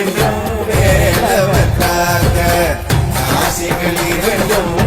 இரண்டும் வேலவர் தாக்க ஆசைகள் இரண்டும்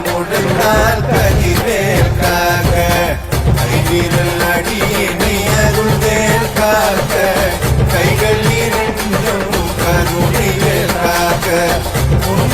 முழுநாள் கதிவேல் காக்க கைவிரல் அடியினை அருள்வேல் காக்க கைகள் இரண்டும் கருணைவேல் காக்க உன்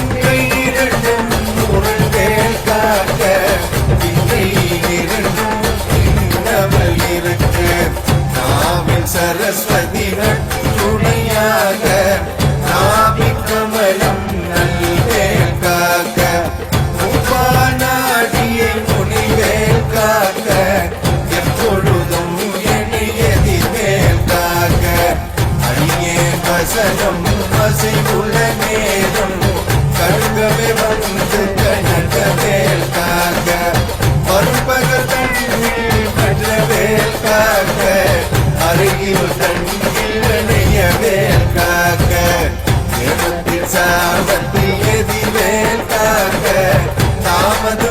தாமத்தில் எதிவேல் காக்க தாமத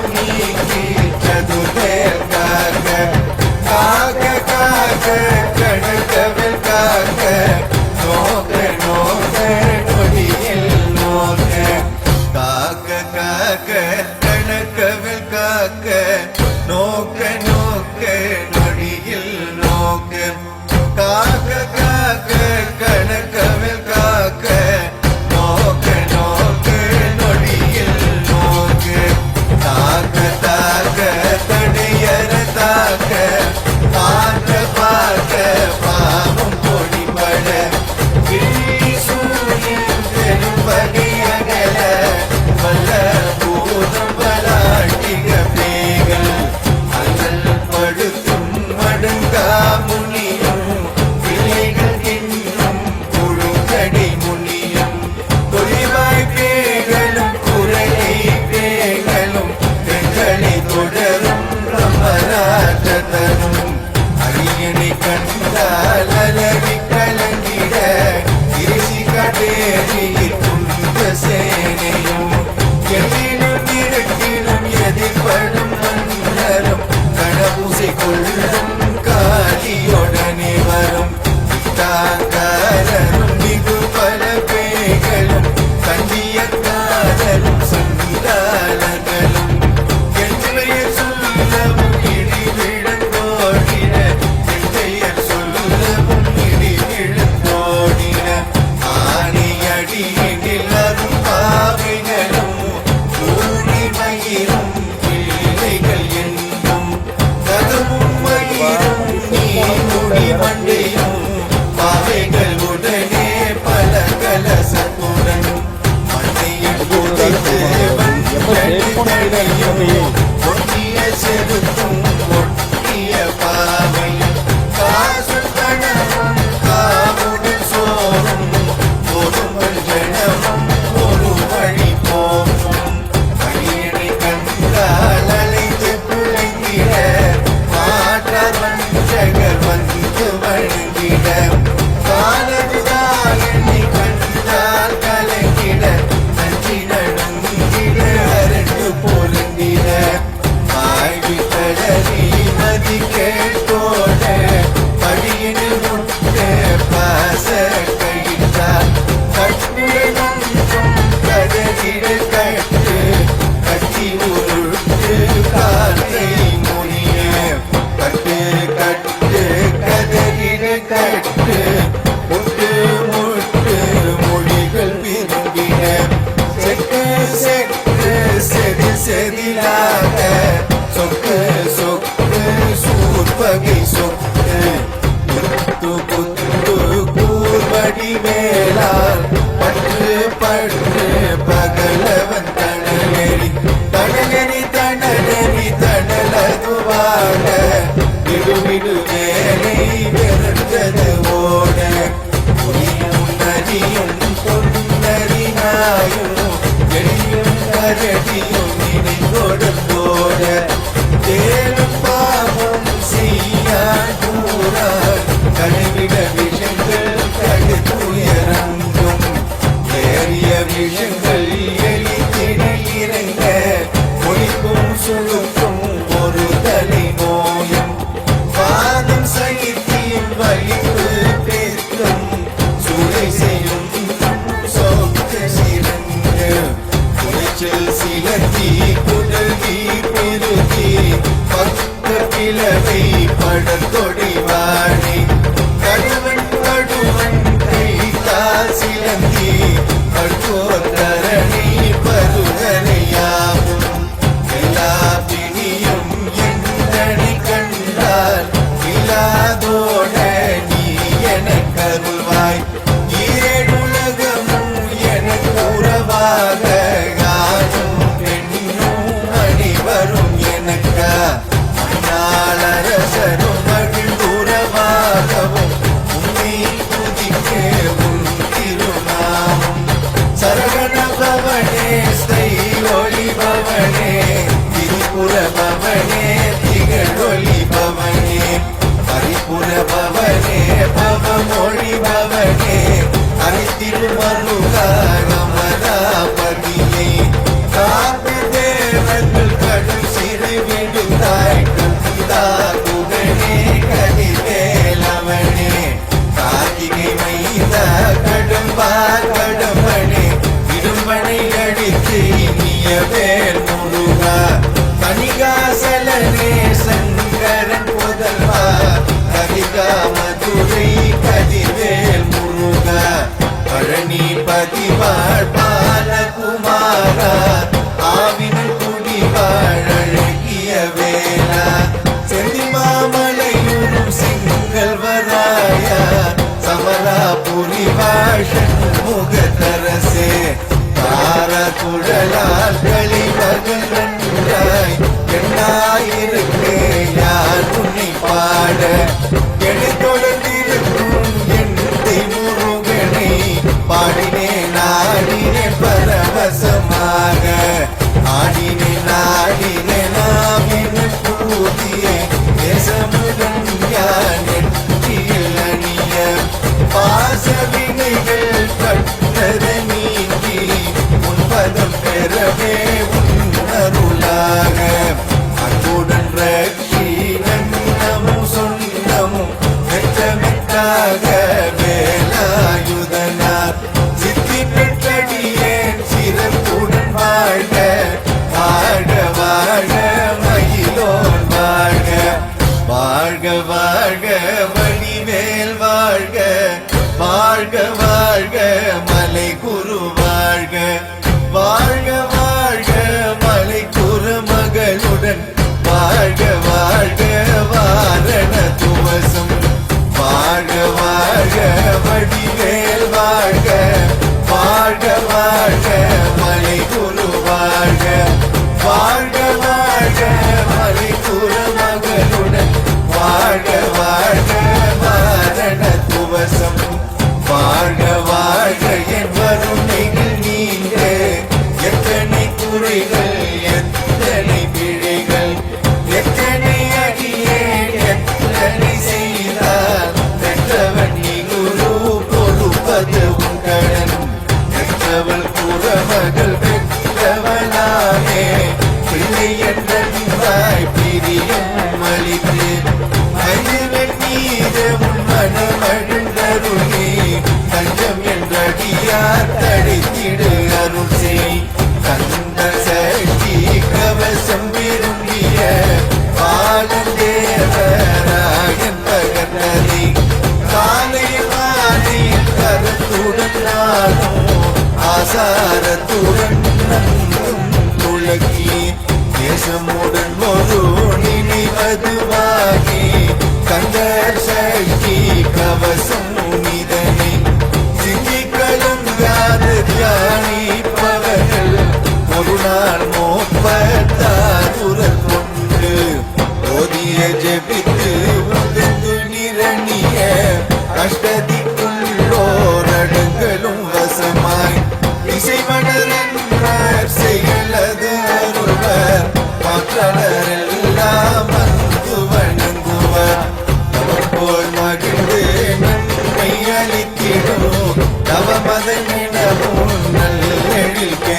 வாழ விடுமிடு வேலை வெறுத்தது ஓட. புரியும் நதியும் பொன்னதி நாயும் எளியும் கரடியும் இணைந்தோடு போட. தேனும் பாவம் செய்யா கூறா கடைவிடவில்லை சரவண பவனே ஸ்ரீ ஒளி பவனே திரிபுர பவனே திகழொளி பவனே பரிபுர பவனே பவமொழி புரிவாழ்க முகத்தரசே தார குழலால் வெளிவகுன்றாய் எண்ணாயிருக்கே யார் உன்னை பாட என தொடர்ந்திருக்கும் என் முருகனை பாடினே நாடினே பரவசமாக ஆடினே நாடினே நாம் பூதியே தேசமுடன் வாழ்க வாழ்க வடிவே மனதாய் பிரியம் மலிந்து மயிரன் மீது உன் மனம் அழுந்தருளே தஞ்சம் என்றடியார் தடித்திடு அருள் செய். கந்த சக்தி கவசம் விரும்பிய பாலன் தேவராயன் பகர்ந்ததை. காலை மாலை கருத்துடன் நாளும் ஆசாரத்துடன் நன்றும் துளக்கி தேசமுடன்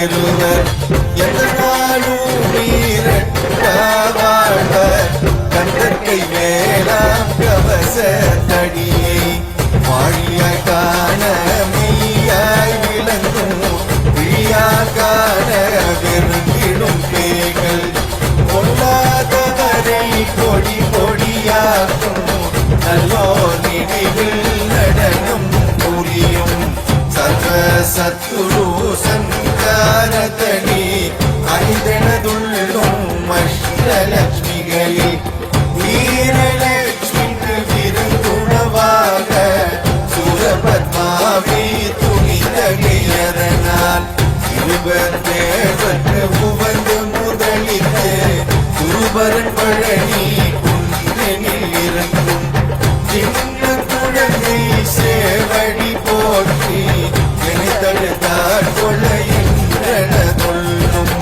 நல்லெழில் பெறுவர் எந்த நாளும் வீரட்ட வாழ்வர் கந்தற்கை வேளாம் கவச தடி இருவர் தேவற்கு உவந்து முதலித்து குருபரன் பழனி குன்றனில் இறங்கும் சின்ன குழந்தை சேவடி போற்றி நினைத்தழுத்தார் கொள்ள கொள்ளும்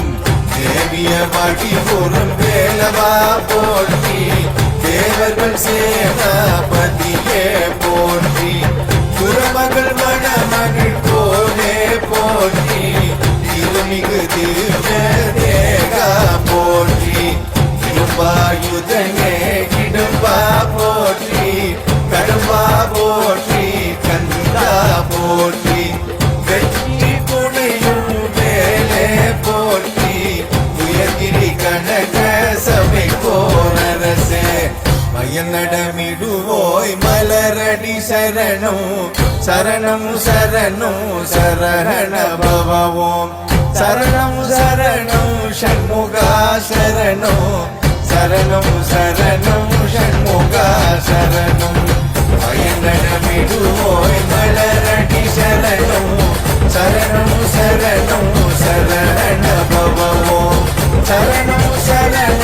தேவிய வடிவுறும் வேலவா போற்றி தேவர்கள் சேனாபதியே శరణు శరణం శరణు శరణ భవం శరణం శరణు షణ్ముగా శరణు. శరణం శరణు షణ్ముగా శరణు. பயங்கரமிடுவோய் மலரடி சரணம் சரணம் சரணம் శరణ பவோ சரணம் சரணம்